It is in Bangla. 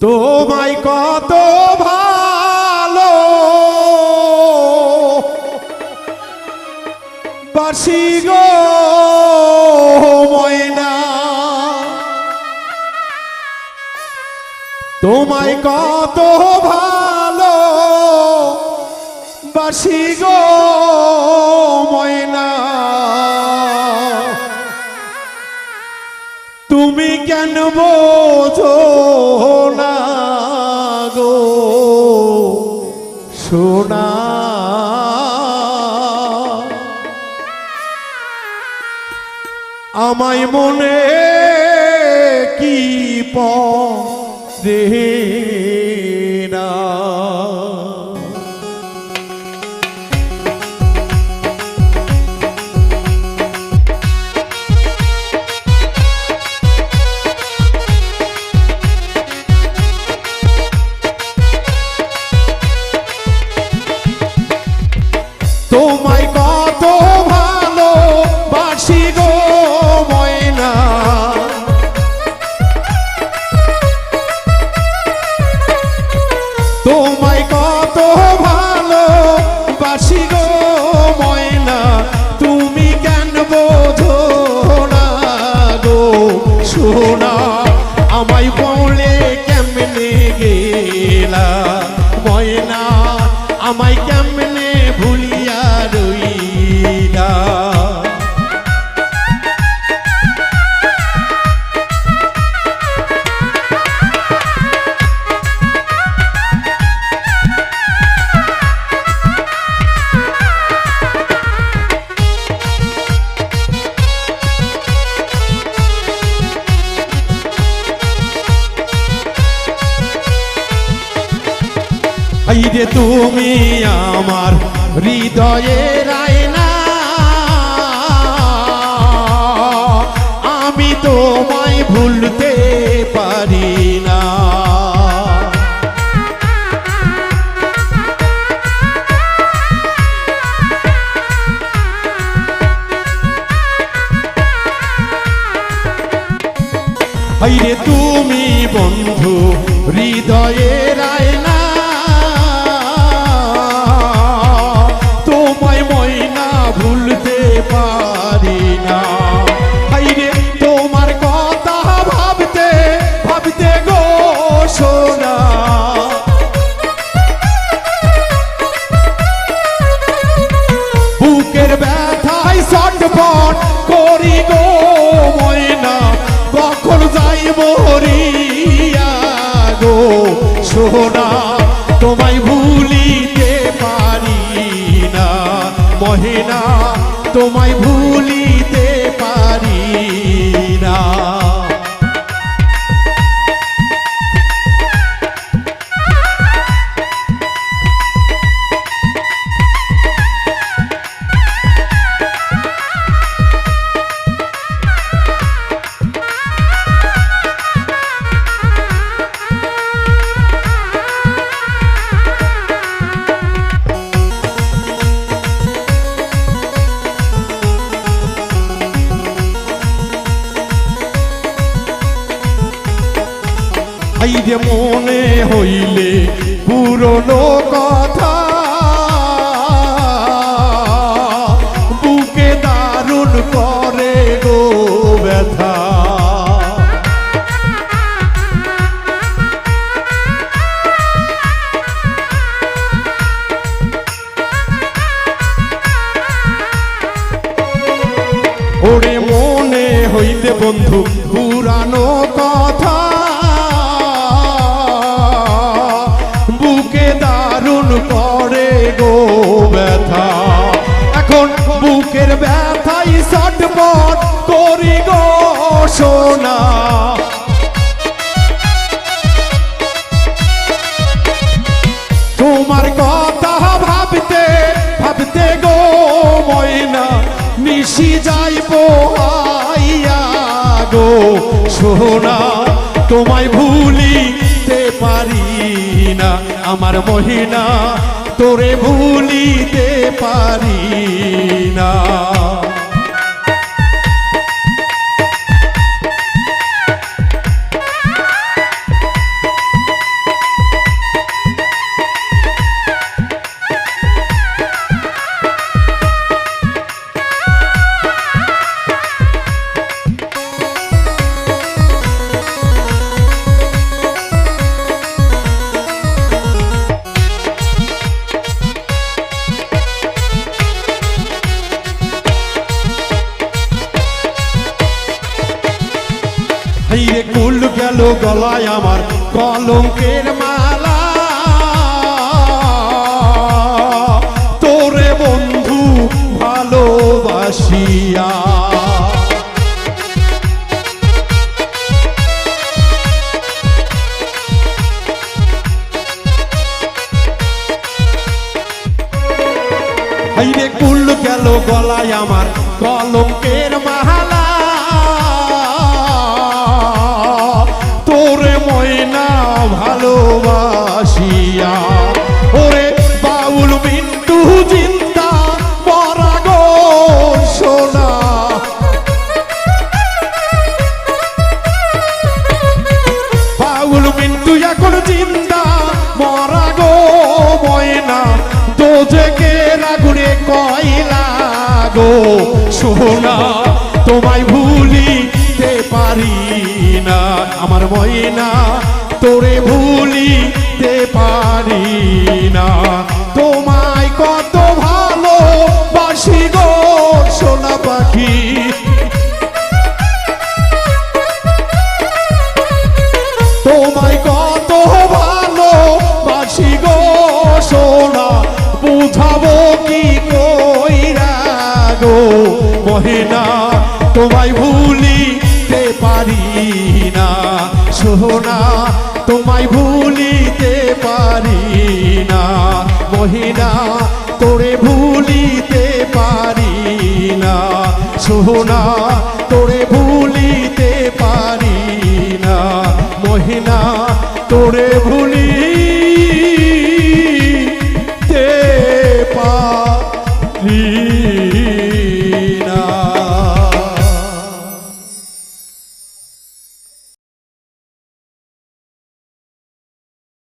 তোমায় কত ভালো। বাসি গো ময়না তোমায় কত ভালো। বাসি গো ময়না। তুমি কেন বোঝো না গো? সোনা আমায় মনে কি পরে যে তুমি আমার হৃদয়ের আয়না আমি তোমায় ভুলতে পারি না। হাইরে তুমি বন্ধু হৃদয়ের মরিয়া গো। সোনা তোমায় ভুলিতে পারি না। মহিনা তোমায় ভুলিতে যে মনে হইলে পুরনো কথা। বুকে দারুণ করে গো ব্যথা। ওরে মনে হইতে বন্ধু, পুরানো সোনা তোমায় ভুলিতে পারি না। আমার মহিনা তোরে ভুলিতে পারি না। গলায় আমার কলঙ্কের মালা। তোরে বন্ধু ভালোবাসিয়া। কুল গেল গলায় আমার কলঙ্কের গো সোনা তোমায় ভুলিতে পারি না। আমার ময়না, তোরে ভুলিতে পারি না। তোমায় কত ভালো বাসি গো, সোনা পাখি। তোমায় কত ভালো বাসি গো, সোনা, বুঝাবো মহিনা, তোমায় ভুলিতে পারি না সোনা তোমায় ভুলিতে পারি না মহিনা, তোরে ভুলিতে পারি না সোনা তোরে ভুলি